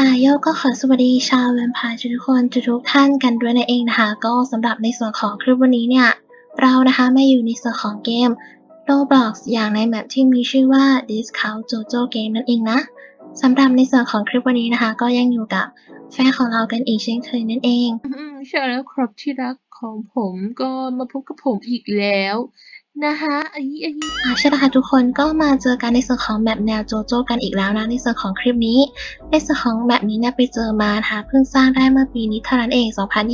อาโยก็ขอสวัสดีชาวแวมพร์ทุกคนทุกๆท่านกันด้วยนั่นเองนะคะ ก็สำหรับในส่วนของคลิปวันนี้เนี่ย เรานะคะมาอยู่ในส่วนของเกม Roblox อย่างในแมปที่มีชื่อว่า Discount Jojo Game นั่นเองนะ สำหรับในส่วนของคลิปวันนี้นะคะ ก็ยังอยู่กับแฟนของเรากันอีกเช่นเคยนั่นเองอืมใช่แล้วครับที่รักของผมก็มาพบกับผมอีกแล้วนะคะไอ้ไอ้อ่าใช่แล้วค่ะทุกคนก็มาเจอกันในส่วนของแบบแนวโจโจ้กันอีกแล้วนะในส่วนของคลิปนี้ในส่วนของแบบนี้เนี่ยไปเจอมานะคะเพิ่งสร้างได้เมื่อปีนี้เท่านั้นเอง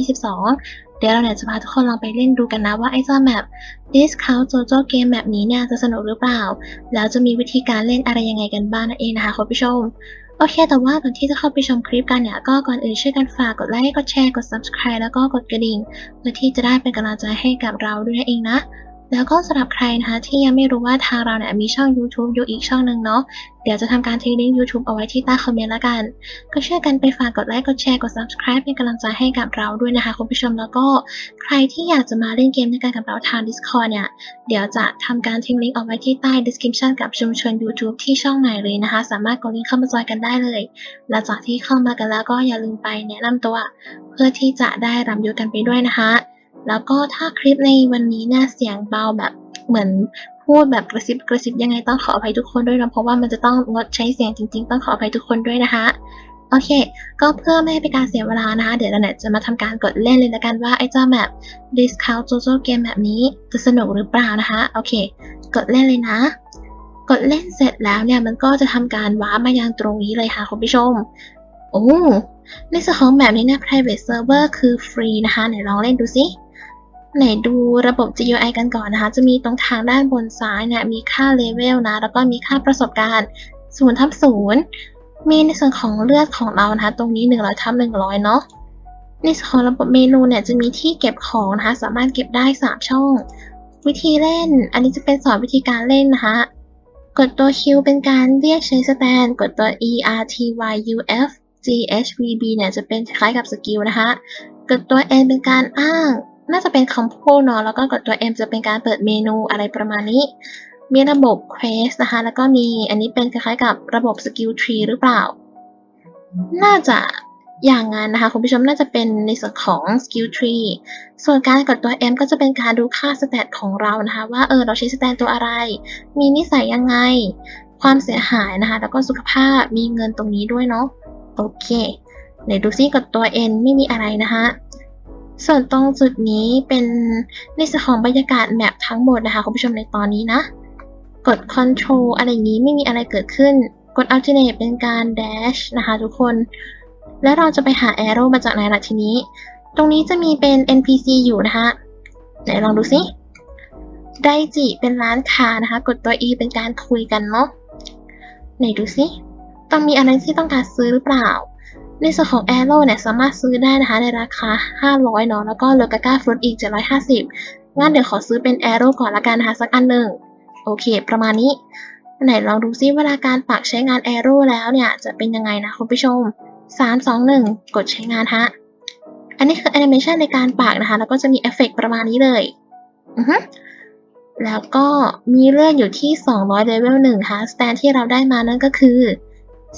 2022เดี๋ยวเราเนี่ยจะพาทุกคนลองไปเล่นดูกันนะว่าไอ้เจ้าแมป Discount Jojo Game แบบนี้เนี่ยจะสนุกหรือเปล่า แล้วจะมีวิธีการเล่นอะไรยังไงกันบ้างนั่นเองนะคะคุณผู้ชมโอเค แต่ว่าก่อนที่จะเข้าไปชมคลิปกันเนี่ย ก็ก่อนอื่นช่วยกันฝากกดไลค์ กดแชร์ กด subscribe แล้วก็กดกระดิ่ง เพื่อที่จะได้เป็นกำลังใจให้กับเราด้วยนั่นเองนะ แล้วก็สำหรับใครนะคะที่ยังไม่รู้ว่าทางเราเนี่ยมีช่อง YouTube อยู่อีกช่องหนึ่งเนาะเดี๋ยวจะทำการทิ้งลิงก์ YouTube เอาไว้ที่ใต้คอมเมนต์ละกัน ก็ช่วยกันไปฝากกดไลค์กดแชร์กด subscribe เป็นกำลังใจให้กับเราด้วยนะคะคุณผู้ชมแล้วก็ใครที่อยากจะมาเล่นเกมด้วยกันกับเราทาง Discord เนี่ยเดี๋ยวจะทำการทิ้งลิงก์เอาไว้ที่ใต้ description กับชุมชน YouTube ที่ช่องใหม่เลยนะคะ สามารถกดลิงก์เข้ามาจอยกันได้เลยหลังจากที่เข้ามากันแล้วก็อย่าลืมไปแนะนำตัว เพื่อที่จะได้รับยศกันไปด้วยนะคะ แล้วก็ถ้าคลิปในวันนี้เนี่ยเสียงเบาแบบเหมือนพูดแบบกระซิบกระซิบยังไงต้องขออภัยทุกคนด้วยนะเพราะว่ามันจะต้องงดใช้เสียงจริง ๆ ต้องขออภัยทุกคนด้วยนะคะโอเค ก็เพื่อไม่ให้เป็นการเสียเวลานะคะ เดี๋ยวเราเนี่ยจะมาทำการกดเล่นเลยละกันว่าไอ้เจ้าแมป Discount Jojo Game แบบนี้จะสนุกหรือเปล่านะคะโอเค กดเล่นเลยนะ กดเล่นเสร็จแล้วเนี่ยมันก็จะทำการว้ามายังตรงนี้เลยค่ะคุณผู้ชมโอ้ในส่วนของแบบนี้เนี่ย private server คือฟรีนะคะไหนลองเล่นดูสิ ไหนดูระบบ GUI กันก่อนนะคะ จะมีตรงทางด้านบนซ้ายเนี่ยมีค่าเลเวลนะ แล้วก็มีค่าประสบการณ์0ทับ0มีในส่วนของเลือดของเรานะคะ ตรงนี้ 100ทับ100 เนาะในส่วนของระบบเมนูเนี่ยจะมีที่เก็บของนะคะ สามารถเก็บได้ 3 ช่อง วิธีเล่น อันนี้จะเป็นสอนวิธีการเล่นนะคะ กดตัว Q เป็นการเรียกใช้สแตน กดตัว E R T Y U F G H V B เนี่ยจะเป็นคล้ายกับสกิลนะคะ กดตัว N เป็นการอ้าง น่าจะเป็นคำพูดเนาะแล้วก็กดตัว M จะเป็นการเปิดเมนูอะไรประมาณนี้ มีระบบ Quest นะคะ แล้วก็มีอันนี้เป็นคล้ายๆกับระบบ Skill Tree หรือเปล่า น่าจะอย่างงั้นนะคะ คุณผู้ชมน่าจะเป็นในส่วนของ Skill Tree ส่วนการกดตัว M ก็จะเป็นการดูค่าสแตทของเรานะคะ ว่าเออเราใช้สแตนตัวอะไร มีนิสัยยังไง ความเสียหายนะคะ แล้วก็สุขภาพมีเงินตรงนี้ด้วยเนาะโอเค เดี๋ยวดูซิกดตัว N ไม่มีอะไรนะคะ ส่วนตรงจุดนี้เป็นในส่วนของบรรยากาศแมปทั้งหมดนะคะคุณผู้ชมในตอนนี้นะ กด Control อะไรอย่างนี้ไม่มีอะไรเกิดขึ้น กด Alternate เป็นการ Dash นะคะทุกคน แล้วเราจะไปหา Arrow มาจากไหนล่ะทีนี้ ตรงนี้จะมีเป็น NPC อยู่นะคะไหนลองดูซิไดจิเป็นร้านค้านะคะ กดตัว E เป็นการคุยกันเนาะไหนดูซิต้องมีอะไรที่ต้องการซื้อหรือเปล่า ในส่วนของ Arrow เนี่ยสามารถซื้อได้นะคะในราคา 500เนาะแล้วก็เลือกาก้าฟรุตอีก 750 งั้นเดี๋ยวขอซื้อเป็น Arrow ก่อนละกันนะคะสักอันหนึ่งโอเค ประมาณนี้ไหนลองดูซิเวลาการปักใช้งาน Arrow แล้วเนี่ยจะเป็นยังไงนะคุณผู้ชม 3 2 1 กดใช้งานฮะอันนี้คือแอนิเมชันในการปักนะคะ แล้วก็จะมีเอฟเฟกต์ประมาณนี้เลยอือฮึแล้วก็มีเลือดอยู่ที่ 200 เลเวล1ค่ะ สแตนที่เราได้มานั่นก็คือ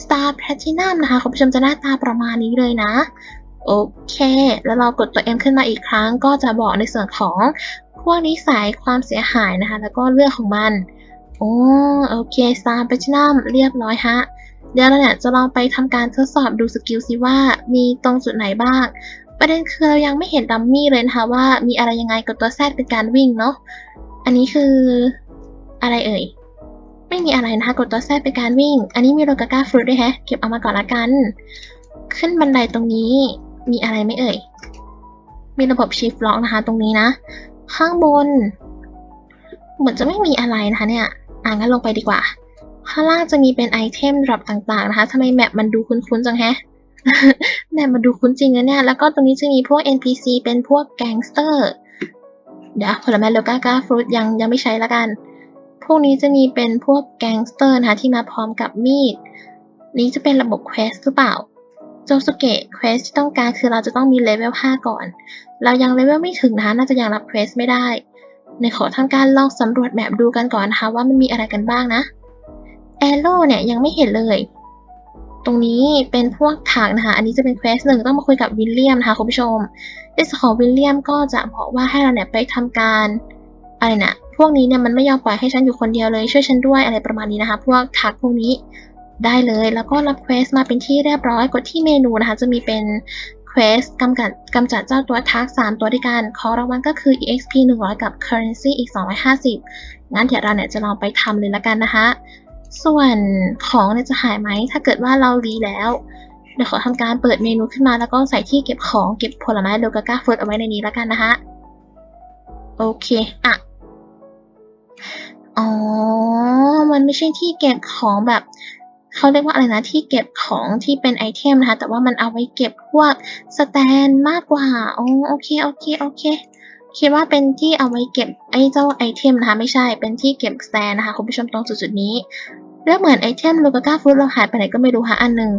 Star Platinum นะคะคุณผู้ชมจะหน้าตาประมาณนี้เลยนะ โอเค แล้วเรากดตัว M ขึ้นมาอีกครั้ง ก็จะบอกในส่วนของพวกนิสัยความเสียหายนะคะ แล้วก็เลือดของมันโอ้โอเค Star Platinum เรียบร้อยฮะเดี๋ยวเราเนี่ยจะลองไปทำการทดสอบดูสกิลซิว่ามีตรงจุดไหนบ้าง ประเด็นคือเรายังไม่เห็นดัมมี่เลยนะคะว่ามีอะไรยังไงกดตัวแซดเป็นการวิ่งเนาะอันนี้คืออะไรเอ่ย ไม่มีอะไรนะคะกดตัวแซดเป็นการวิ่ง อันนี้มีโรกาก้าฟรุตด้วยแฮะ เก็บเอามาก่อนละกัน ขึ้นบันไดตรงนี้มีอะไรไม่เอ่ย มีระบบชิฟล็อกนะคะ ตรงนี้นะ ข้างบน เหมือนจะไม่มีอะไรนะคะเนี่ย อ่างั้นลงไปดีกว่า ข้างล่างจะมีเป็นไอเทมดรอปต่างๆนะคะทำไมแมปมันดูคุ้นๆจังแฮะแมปมันดูคุ้นจริงนะเนี่ย แล้วก็ตรงนี้จะมีพวก NPC เป็นพวกแก๊งสเตอร์ เดี๋ยวผลไม้โลกาก้าฟรุตยังยังไม่ใช้ละกัน พวกนี้จะมีเป็นพวกแก๊งสเตอร์นะคะที่มาพร้อมกับมีด นี้จะเป็นระบบเควสหรือเปล่าโจสุเกะเควสที่ต้องการคือเราจะต้องมีเลเวล 5 ก่อน เรายังเลเวลไม่ถึงนะคะน่าจะยังรับเควสไม่ได้ ในขอทำการลองสำรวจแบบดูกันก่อนนะคะว่ามันมีอะไรกันบ้างนะแอโร่เนี่ยยังไม่เห็นเลย ตรงนี้เป็นพวกถังนะคะ อันนี้จะเป็นเควสหนึ่งต้องมาคุยกับวิลเลียมนะคะคุณผู้ชมในส่ของวิลเลียมก็จะบอกว่าให้เราเนี่ยไปทำการ อะไรนะพวกนี้เนี่ยมันไม่ยอมปล่อยให้ฉันอยู่คนเดียวเลยช่วยฉันด้วยอะไรประมาณนี้นะคะ พวกทักพวกนี้ได้เลยแล้วก็รับเควสมาเป็นที่เรียบร้อยกดที่เมนูนะคะ จะมีเป็นเควสกำจัดกำจัดเจ้าตัวทัก 3 ตัวด้วยกันขอรางวัลก็คือ exp 100 กับ currency อีก 250 งั้นเดี๋ยวเราเนี่ยจะลองไปทำเลยละกันนะคะ ส่วนของเนี่ยจะหายไหมถ้าเกิดว่าเรารีแล้วเดี๋ยวขอทำการเปิดเมนูขึ้นมาแล้วก็ใส่ที่เก็บของเก็บผลไม้โลกาก้าเฟิร์สเอาไว้ในนี้ล้วกันนะคะโอเคอะ ไม่ใช่ที่เก็บของแบบเขาเรียกว่าอะไรนะที่เก็บของที่เป็นไอเทมนะคะ แต่ว่ามันเอาไว้เก็บพวกสแตนมากกว่าอ๋อโอเคโอเคโอเค คิดว่าเป็นที่เอาไว้เก็บไอเจ้าไอเทมนะคะไม่ใช่เป็นที่เก็บสแตนนะคะคุณผู้ชมตรงจุดๆนี้เรื่องเหมือนไอเทมลูกาก้าฟูดเราหายไปไหนก็ไม่รู้ค่ะอันหนึ่ง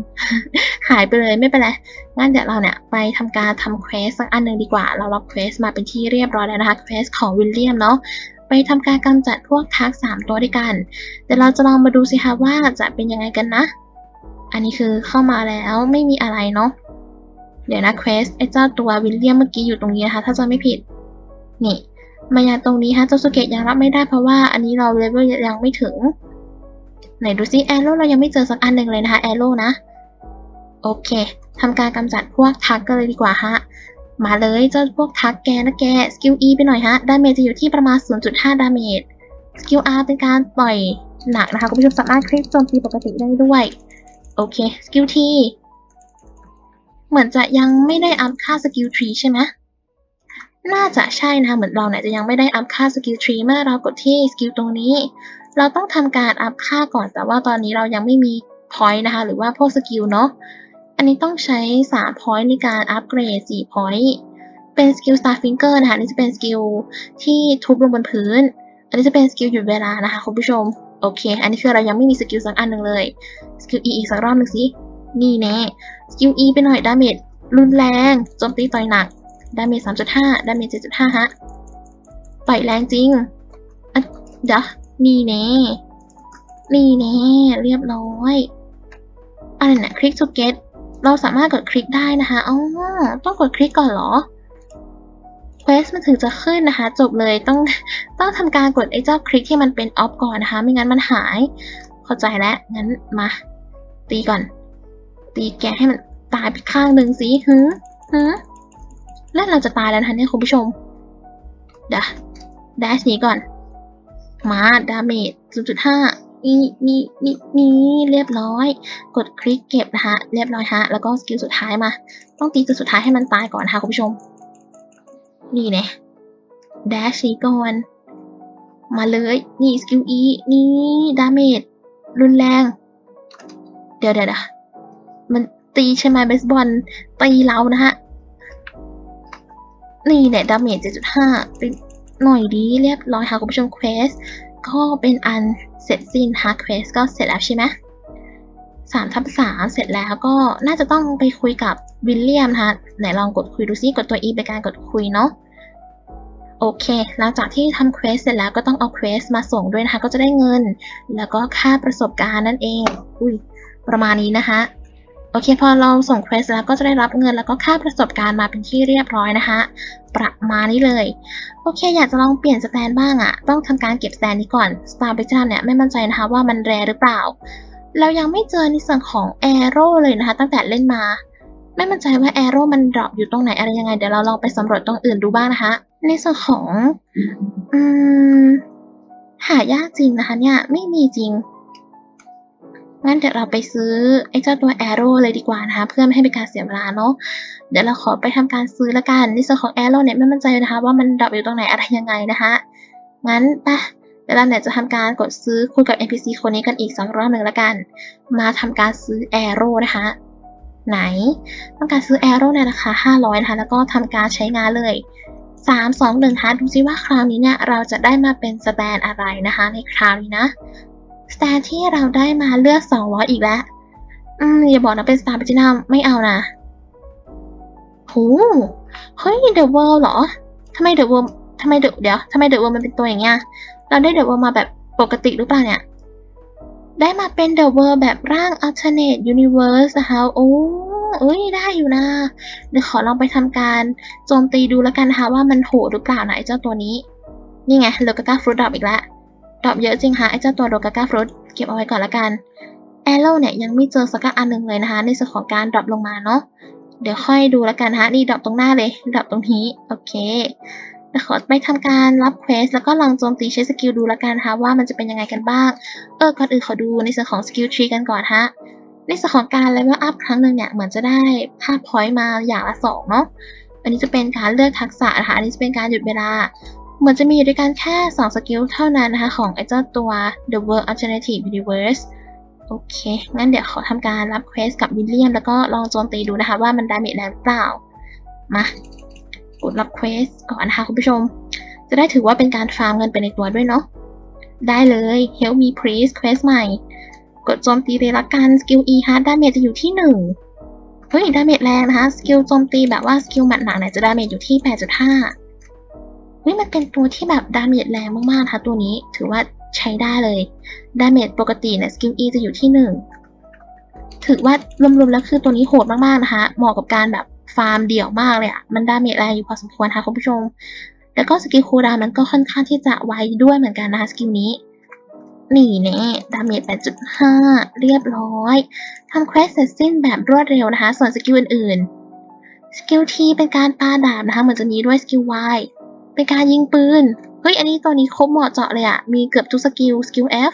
หายไปเลยไม่เป็นไรงั้นเดี๋ยวเราเนี่ยไปทำการทำเควสสักอันหนึ่งดีกว่า เรารับเควสมาเป็นที่เรียบร้อยแล้วนะคะเควสของวิลเลียมเนาะ ไปทำการกำจัดพวกทักสามตัวด้วยกัน เดี๋ยวเราจะลองมาดูสิคะว่าจะเป็นยังไงกันนะ อันนี้คือเข้ามาแล้วไม่มีอะไรเนาะ เดี๋ยวนะเควสไอ้เจ้าตัววิลเลียมเมื่อกี้อยู่ตรงนี้นะคะถ้าจะไม่ผิด นี่มายังตรงนี้ฮะเจ้าสุเกะยังรับไม่ได้เพราะว่าอันนี้เราเลเวลยังไม่ถึง ไหนดูซิแอโร่เรายังไม่เจอสักอันหนึ่งเลยนะคะแอโร่นะ โอเคทำการกำจัดพวกทักกันเลยดีกว่าฮะ มาเลยเจ้าพวกทักแกนะแก สกิล E ไปหน่อยฮะ ดาเมจจะอยู่ที่ประมาณ 0.5 ดาเมจ สกิล R เป็นการปล่อยหนักนะคะคุณผู้ชมสามารถคลิกโจมตีปกติได้ด้วย โอเค สกิล T เหมือนจะยังไม่ได้อัพค่าสกิล Tree ใช่ไหมน่าจะใช่นะคะเหมือนเราเนี่ยจะยังไม่ได้อัพค่าสกิล Tree เมื่อเรากดที่สกิลตรงนี้ เราต้องทำการอัพค่าก่อน แต่ว่าตอนนี้เรายังไม่มี point นะคะ หรือว่าพวกสกิลเนาะ อันนี้ต้องใช้ 3 point ในการอัปเกรด 4 point เป็นสกิล Star Finger นะคะอันนี้จะเป็นสกิลที่ทุบลงบนพื้น อันนี้จะเป็นสกิลหยุดเวลานะคะคุณผู้ชม โอเค อันนี้คือเรายังไม่มีสกิลสักอันหนึ่งเลย สกิล E อีกสักรอบหนึ่งสิ นี่แน่ สกิล E ไปหน่อยดาเมจรุนแรงโจมตีต่อยหนักดาเมจ3.5ดาเมจ7.5ฮะต่อยแรงจริงอะเดี๋ยวนี่แน่นี่แน่เรียบร้อยอะไรนะคลิก to get เราสามารถกดคลิกได้นะคะอ๋อต้องกดคลิกก่อนเหรอเควสมันถึงจะขึ้นนะคะ จบเลยต้องต้องทำการกดไอ้เจ้าคลิกที่มันเป็นออฟก่อนนะคะ ไม่งั้นมันหาย เข้าใจแล้วงั้นมา ตีก่อน ตีแกให้มันตายไปข้างหนึ่งสิฮึฮึแล้วเราจะตายแล้วนะคะเนี่ยคุณผู้ชมเดี๋ยวแดชนี้ก่อน มาดาเมจ0.5 นี่นี่นี่นี่เรียบร้อย กดคลิกเก็บนะคะเรียบร้อยฮะ แล้วก็สกิลสุดท้ายมา ต้องตีจุดสุดท้ายให้มันตายก่อนนะคะคุณผู้ชม นี่เนี่ยแดชนี้ก่อน มาเลย นี่สกิล E นี่ดาเมจรุนแรงเดี๋ยวเดี๋ยวเดี๋ยวมันตีใช่ไหมเบสบอลตีเรานะฮะ นี่แหละดาเมจ7.5ไปหน่อยดีเรียบร้อยค่ะคุณผู้ชมเควส ก็เป็นอันเสร็จสิ้นฮะเควสก็เสร็จแล้วใช่ไหมสามทับสามเสร็จแล้วก็น่าจะต้องไปคุยกับวิลเลียมนะคะไหนลองกดคุยดูซิกดตัว E เป็นการกดคุยเนาะโอเค หลังจากที่ทำเควสเสร็จแล้วก็ต้องเอาเควสมาส่งด้วยนะคะ ก็จะได้เงิน แล้วก็ค่าประสบการณ์นั่นเอง อุ้ย ประมาณนี้นะคะ อเคพอเราส่งเควสแล้วก็จะได้รับเงินแล้วก็ค่าประสบการณ์มาเป็นที่เรียบร้อยนะคะ ประมาณนี้เลย โอเค อยากจะลองเปลี่ยนสแตนบ้างอะ่ะ ต้องทำการเก็บสแตนนี้ก่อน Star b e j a m เนี่ยไม่มั่นใจนะคะว่ามันแรหรือเปล่า เรายังไม่เจอในส่วนของ Arrow เลยนะคะ ตั้งแต่เล่นมา ไม่มั่นใจว่า Arrow มันดรอปอยู่ตรงไหนอะไรยังไง เดี๋ยวเราลองไปสำรวจตรงอื่นดูบ้างนะคะ ในส่วนของ อืม หายากจริงนะคะเนี่ย ไม่มีจริง งั้นเดี๋ยวเราไปซื้อไอ้เจ้าตัว Arrow เลยดีกว่านะคะ เพื่อไม่ให้เป็นการเสียเวลาเนาะ เดี๋ยวเราขอไปทำการซื้อละกันในส่วนของ Arrow เนี่ยไม่มั่นใจนะคะว่ามันดรอปอยู่ตรงไหนอะไรยังไงนะคะงั้นปะเดี๋ยวเราเนี่ยจะทำการกดซื้อคุยกับ NPC คนนี้กันอีกสักรอบหนึ่งละกัน มาทำการซื้อ Arrow นะคะไหน ต้องการซื้อ Arrow ในราคา 500 นะคะ แล้วก็ทำการใช้งานเลย 3 2 1คะดูซิว่าคราวนี้เนี่ย เราจะได้มาเป็นสแตนอะไรนะคะ ในคราวนี้นะ สแตนที่เราได้มาเลือก 200 อีกแล้ว อืม อย่าบอกนะเป็นสตาร์พิจินัมไม่เอานะโหเฮ้ยเดอะเวิลด์เหรอทำไมเดอะเวิลด์ทำไมเดอะเดี๋ยวทำไมเดอะเวิลด์มันเป็นตัวอย่างเงี้ย เราได้เดอะเวิลด์มาแบบปกติหรือเปล่าเนี่ย ได้มาเป็นเดอะเวิลด์แบบร่าง alternate universe นะคะโอ้เอ้ยได้อยู่นะ เดี๋ยวขอลองไปทำการโจมตีดูแล้วกันนะคะว่ามันโหดหรือเปล่านะไอ้เจ้าตัวนี้ นี่ไงโลกาก้าฟรุตดอปอีกแล้ว ดรอปเยอะจริงค่ะไอ้เจ้าตัวโลกาก้าฟรุตเก็บเอาไว้ก่อนละกันแอโร่เนี่ยยังไม่เจอสักอันหนึ่งเลยนะคะ ในส่วนของการดรอปลงมาเนาะเดี๋ยวค่อยดูล้วกันนะนี่ดรอปตรงหน้าเลยดรอปตรงนี้โอเคขอไปทำการรับเควสแล้วก็ลองโจมตีใช้สกิลดูล้วกันนะคะว่ามันจะเป็นยังไงกันบ้างเออก่อนอื่นขอดูในส่วนของสกิลทรีกันก่อนฮะในส่วนของการเลเวลอัพครั้งหนึ่งเนี่ยเหมือนจะได้ภาพพอยต์มาอย่างละสองเนาะอันนี้จะเป็นการเลือกทักษะนะคะอันนี้จะเป็นการหยุดเวลา เหมือนจะมีอยู่ด้วยกันแค่ 2 สกิลเท่านั้นนะคะ ของไอ้เจ้าตัว The World Alternative Universe โอเค งั้นเดี๋ยวขอทำการรับเควสกับวิลเลียม แล้วก็ลองโจมตีดูนะคะ ว่ามันดาเมจแรงหรือเปล่า มากดรับเควสก่อนนะคะคุณผู้ชม จะได้ถือว่าเป็นการฟาร์มเงินไปในตัวด้วยเนาะ ได้เลย Help me please เควสใหม่ กดโจมตีเลยละกัน สกิล E hard ดาเมจจะอยู่ที่ 1 เฮ้ย ดาเมจแรงนะคะ สกิลโจมตีแบบว่าสกิลหมัดหนักเนี่ยจะดาเมจอยู่ที่ 8.5 ฮ้ยมันเป็นตัวที่แบบดาเมจแรงมากๆนะคะตัวนี้ถือว่าใช้ได้เลย ดาเมจปกติเนี่ยสกิล E จะอยู่ที่ 1 ถือว่ารวมๆแล้วคือตัวนี้โหดมากๆนะคะเหมาะกับการแบบฟาร์มเดี่ยวมากเลยอะมันดาเมจแรงอยู่พอสมควรค่ะคุณผู้ชม แล้วก็สกิลคูลดาวน์มันก็ค่อนข้างที่จะไวด้วยเหมือนกันนะคะสกิลนี้นี่แน่ดาเมจ 8.5 เรียบร้อย ทำเควสเสร็จสิ้นแบบรวดเร็วนะคะ ส่วนสกิลอื่น ๆ สกิล T เป็นการปาดาบนะคะ เหมือนจะมีด้วยสกิล Y เป็นการยิงปืน เฮ้ย อันนี้ตัวนี้ครบเหมาะเจาะเลยอะมีเกือบทุกสกิล สกิล F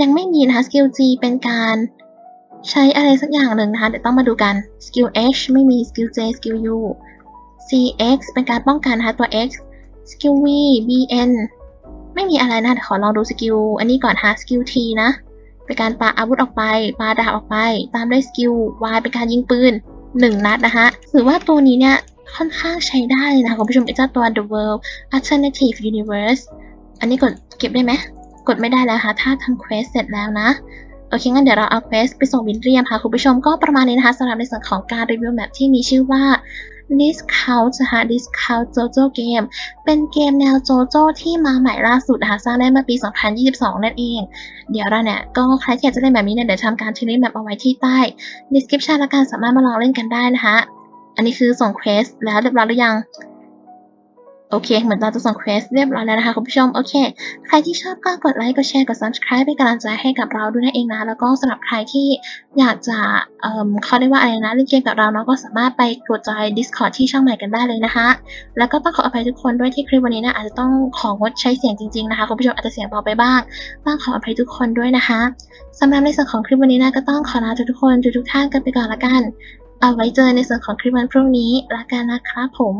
ยังไม่มีนะคะ สกิล G เป็นการใช้อะไรสักอย่างหนึ่งนะคะ เดี๋ยวต้องมาดูกัน สกิล H ไม่มี สกิล J สกิล U CX เป็นการป้องกันนะคะตัว X สกิล V BN ไม่มีอะไรนะเดี๋ยวขอลองดูสกิล อันนี้ก่อนฮะสกิล T นะ เป็นการปาอาวุธออกไป ปาดาบออกไป ตามด้วยสกิล Y เป็นการยิงปืน 1 นัดนะคะถือว่าตัวนี้เนี่ย ค่อนข้างใช้ได้เลยนะคะคุณผู้ชมไอ้เจ้าตัว The World Alternative Universe อันนี้กดเก็บได้ไหม กดไม่ได้แล้วค่ะ ถ้าทำเควสเสร็จแล้วนะ โอเค งั้นเดี๋ยวเราเอาเควสไปส่งวินเรียมค่ะคุณผู้ชมก็ประมาณนี้นะคะสำหรับในส่วนของการรีวิวแมปที่มีชื่อว่า Discount นะคะ Discount JoJo Game เป็นเกมแนวโจโจ้ที่มาใหม่ล่าสุดนะคะสร้างได้เมื่อปี 2022 นั่นเอง เดี๋ยวเราเนี่ยก็ใครที่อยากจะเล่นแบบนี้เนี่ยเดี๋ยวทำการทิ้งลิงก์แมปเอาไว้ที่ใต้ description และการสามารถมาลองเล่นกันได้นะคะ อันนี้คือส่งเควสแล้วเรียบร้อยหรือยัง โอเค เหมือนเราจะส่งเควสเรียบร้อยแล้วนะคะคุณผู้ชม โอเค ใครที่ชอบก็กดไลค์ กดแชร์ กด subscribe เป็นกำลังใจให้กับเราด้วยนั่นเองนะ แล้วก็สำหรับใครที่อยากจะเอ่อเขาเรียกว่าอะไรนะ เล่นเกมกับเราเนาะ ก็สามารถไปกดจอย Discord ที่ช่องใหม่กันได้เลยนะคะ แล้วก็ต้องขออภัยทุกคนด้วยที่คลิปวันนี้นะอาจจะต้องของดใช้เสียงจริงๆนะคะคุณผู้ชมอาจจะเสียงเบาไปบ้าง ต้องขออภัยทุกคนด้วยนะคะสำหรับในส่วนของคลิปวันนี้นะก็ต้องขอลาทุกๆคนทุกๆท่านกันไปก่อนละกัน เอาไว้เจอในส่วนของคลิปวันพรุ่งนี้ละกันนะครับผม